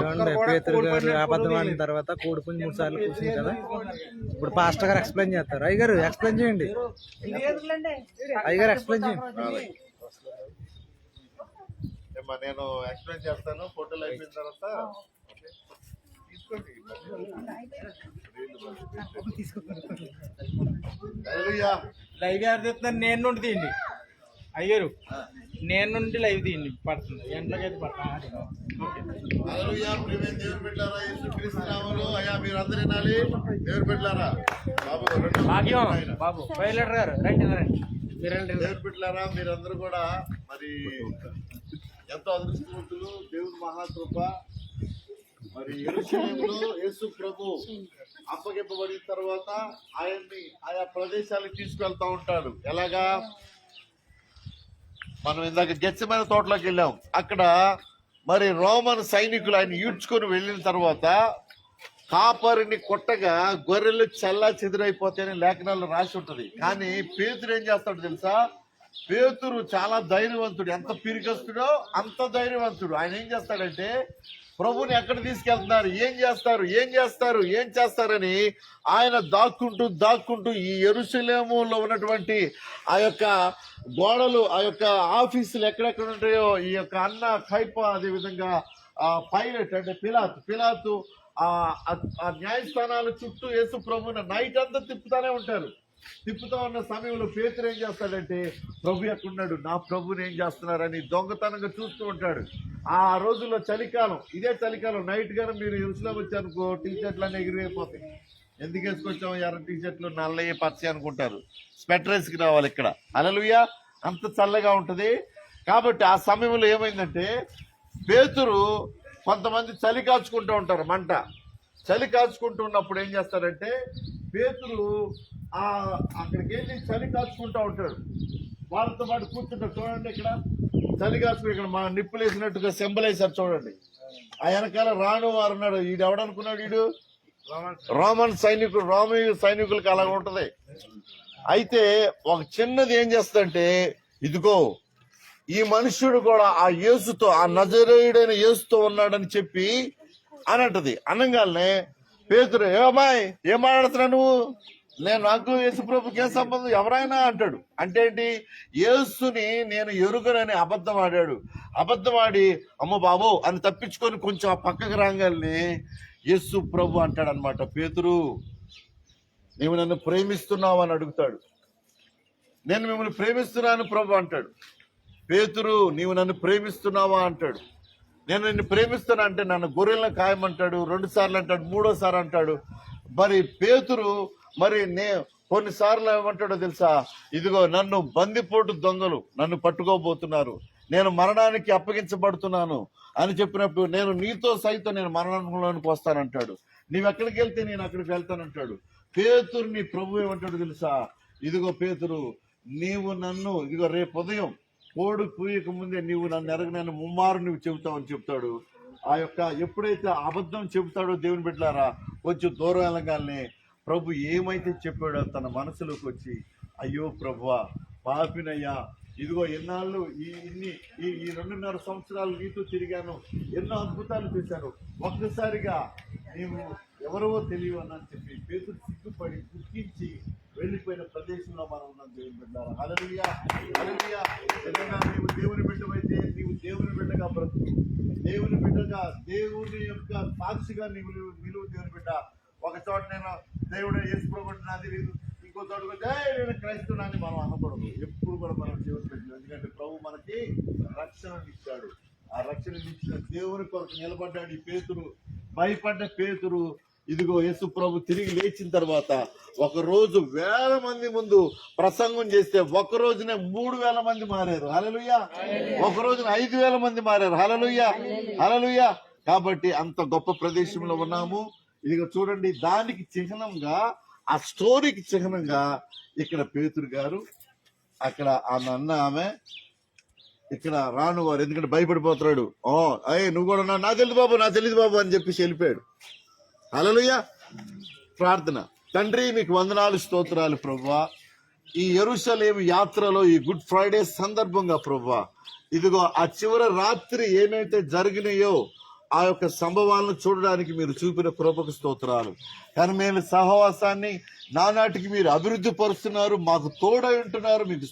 చూడండి పేతురు గారు అబద్ధం ఆడిన తర్వాత కోడిపుంజి మూడు సార్లు కూర్చుంది కదా. ఇప్పుడు పాస్టర్ గారు ఎక్స్ప్లెయిన్ చేస్తారు. అయ్యగారు ఎక్స్ప్లెయిన్ చేయండి. అయ్యగారు ఎక్స్ప్లెయిన్ చేయండి. నేను ఎక్స్ప్లెయిన్ చేస్తాను. ఫోటోలు అయిపోయిన తర్వాత తీసుకోండి. హల్లెలూయా. లైవ్ ఎవరు తీస్తున్నారు నేను నుండి తీయండి. అయ్యారు నేను నుండి లైవ్ తీయండి పడుతుంది. ఎంతకైతే పడుతుంది బాబు పైలట్ గారు రండి రండి. బిడ్డలారా మీరందరూ కూడా మరి ఎంతో అదృష్టవంతులు దేవుని మహాకృప. మరి యేసు ప్రభు అప్పగింపబడిన తర్వాత ఆయన్ని ఆయా ప్రదేశాలకు తీసుకెళ్తా ఉంటాడు. ఎలాగా? మనం ఇందాక గెచ్చమైన తోటలోకి వెళ్ళాం. అక్కడ మరి రోమన్ సైనికులు ఆయన ఈడ్చుకొని వెళ్ళిన తర్వాత కాపరిని కొట్టగా గొర్రెలు చల్లా చెదిరైపోతాయని లేఖనాల్లో రాసి ఉంటుంది. కానీ పేతురు ఏం చేస్తాడు తెలుసా? పేతురు చాలా ధైర్యవంతుడు. ఎంత పిరికొస్తుడో అంత ధైర్యవంతుడు. ఆయన ఏం చేస్తాడంటే ప్రభుని ఎక్కడ తీసుకెళ్తున్నారు? ఏం చేస్తారు? ఏం చేస్తారు? ఏం చేస్తారని ఆయన దాక్కుంటూ దాక్కుంటూ ఈ ఎరుసలేములో ఉన్నటువంటి ఆ యొక్క గోడలు ఆ యొక్క ఆఫీసులు ఎక్కడెక్కడ ఉంటాయో ఈ యొక్క అన్న కైప అదే విధంగా ఆ పైలట్ అంటే పిలాత్ పిలాతు ఆ ఆ న్యాయస్థానాల చుట్టూ యేసు ప్రభుని నైట్ అంతా తిప్పుతానే ఉంటారు. తిప్పుతా ఉన్న సమయంలో పేతురు ఏం చేస్తాడంటే ప్రభు ఎక్కడున్నాడు? నా ప్రభుని ఏం చేస్తున్నారని దొంగతనంగా చూస్తూ ఉంటాడు. ఆ రోజుల్లో చలికాలం ఇదే చలికాలం. నైట్ గానే మీరు ఇరుసులో వచ్చారనుకో టీ షర్ట్లు అన్నీ ఎగిరిపోతాయి. ఎందుకు వేసుకొచ్చాము ఎర్ర టీ షర్ట్లు నల్లయ్య పచ్చ అనుకుంటారు. స్వెటర్ రావాలి ఇక్కడ. అలలుయా అంత చల్లగా ఉంటుంది. కాబట్టి ఆ సమయంలో ఏమైందంటే పేతురు కొంతమంది చలి కాచుకుంటూ ఉంటారు మంట. చలి కాచుకుంటూ ఉన్నప్పుడు ఏం చేస్తారంటే పేతురు అక్కడికి వెళ్ళి చలి కాచుకుంటూ ఉంటాడు. వాళ్ళతో పాటు కూర్చుంటారు చూడండి ఇక్కడ చలి కాచుకుని ఇక్కడ మా నిప్పులు వేసినట్టుగా సింబల్ వేశారు చూడండి. ఆ వెనకాల రాను వారు ఉన్నాడు. ఈడు ఎవడనుకున్నాడు వీడు రోమన్ సైనికులు రోమన్ సైనికులకు అలా ఉంటది. అయితే ఒక చిన్నది ఏం చేస్తుందంటే ఇదిగో ఈ మనుష్యుడు కూడా ఆ యేసుతో ఆ నజరేయుడైన యేసుతో ఉన్నాడని చెప్పి అని అంటది. అనగానే పేతురు ఏమాయ్ ఏం మాట్లాడుతున్నావు నువ్వు? నేను నాకు యేసు ప్రభుకి ఏం సంబంధం? ఎవరైనా అంటాడు. అంటే ఏంటి? యేసుని నేను ఎరుగనని అబద్ధం ఆడాడు. అబద్ధం ఆడి అమ్మ బాబు అని తప్పించుకొని కొంచెం ఆ పక్కకు రాగానే యేసు ప్రభు అంటాడు అనమాట పేతురు నీవు నన్ను ప్రేమిస్తున్నావు అని అడుగుతాడు. నేను మిమ్మల్ని ప్రేమిస్తున్నాను ప్రభు అంటాడు. పేతురు నీవు నన్ను ప్రేమిస్తున్నావా అంటాడు. నేను నిన్ను ప్రేమిస్తున్నా అంటే నన్ను గొర్రెలను ఖాయమంటాడు రెండు సార్లు అంటాడు మూడోసారి అంటాడు. మరి పేతురు మరి నే కొన్నిసార్లు ఏమంటాడో తెలుసా? ఇదిగో నన్ను బందిపోటు దొంగలు నన్ను పట్టుకోబోతున్నారు. నేను మరణానికి అప్పగించబడుతున్నాను అని చెప్పినప్పుడు నేను నీతో సైతం నేను మరణంలోనికి వస్తానంటాడు. నీవు ఎక్కడికి వెళ్తే నేను అక్కడికి వెళ్తానంటాడు. పేతురుని ప్రభు ఏమంటాడు తెలుసా? ఇదిగో పేతురు నీవు నన్ను ఇదిగో రేపు ఉదయం కోడు పూయక ముందే నీవు నన్ను ఎరగనని ముమ్మారు నువ్వు చెబుతావని చెప్తాడు. ఆ యొక్క ఎప్పుడైతే అబద్ధం చెబుతాడో దేవుని బిడ్డలారా కొంచెం దూరం వెళ్ళగానే ప్రభు ఏమైతే చెప్పాడో తన మనసులోకి వచ్చి అయ్యో ప్రభువా పాపినయ్యా ఇదిగో ఎన్నాళ్ళు ఈ ఇన్ని ఈ ఈ రెండున్నర సంవత్సరాలు నీతో తిరిగాను ఎన్నో అద్భుతాలు చేశాను. ఒక్కసారిగా నీవు ఎవరో తెలియవని చెప్పి పేతుడు సిగ్గుపడి గుర్తించి వెళ్ళిపోయిన ప్రదేశంలో మనం ఉన్నాం దేవుని బిడ్డారా. హలలియా హలలియా నిజంగా నీవు దేవుని బిడ్డమైతే నీవు దేవుని బిడ్డగా బ్రతుకు. దేవుని బిడ్డగా దేవుని యొక్క సాక్షిగా నీవు నిలువు దేవుని బిడ్డ. ఒక చోట నేను దేవుడు యేసు ప్రభు నాది లేదు ఇంకో చోట పోతే, "ఏయ్, నేను క్రైస్తవునాన్ని మనం అనకూడదు. ఎప్పుడు కూడా మనం పెట్టలేదు ఎందుకంటే ప్రభు మనకి రక్షణ ఇచ్చాడు. ఆ రక్షణ ఇచ్చిన దేవుని కొరకు నిలబడ్డాడు ఈ పేతురు. భయపడ్డ పేతురు. ఇదిగో యేసు ప్రభు తిరిగి లేచిన తర్వాత ఒక రోజు వేల మంది ముందు ప్రసంగం చేస్తే ఒక రోజునే మూడు వేల మంది మారారు. హలలుయ ఒక రోజున ఐదు వేల మంది మారారు. హలలుయ హలలుయ కాబట్టి అంత గొప్ప ప్రదేశంలో ఉన్నాము. ఇదిగో చూడండి దానికి చిహ్నంగా ఆ స్టోరీకి చిహ్నంగా ఇక్కడ పేతురు గారు అక్కడ ఆమె అన్న ఆమె ఇక్కడ రాను వారు ఎందుకంటే భయపడిపోతున్నాడు. ఓ అయ్యే నువ్వు కూడా ఉన్నావు. నా తెలియదు బాబు నా తెలియదు బాబు అని చెప్పేసి వెళ్ళిపోయాడు. అలలుయ్య ప్రార్థన. తండ్రి మీకు వందనాలు స్తోత్రాలు ప్రవ్వా ఈ ఎరుసలేం యాత్రలో ఈ గుడ్ ఫ్రైడే సందర్భంగా ప్రవ్వా ఇదిగో ఆ చివరి రాత్రి ఏమైతే జరిగినాయో ఆ యొక్క సంభవాలను చూడడానికి మీరు చూపిన కృపకు స్తోత్రాలు. కానీ మేము సహవాసాన్ని నానాటికి మీరు అభివృద్ధి పరుస్తున్నారు మాకు తోడై ఉంటున్నారు మీకు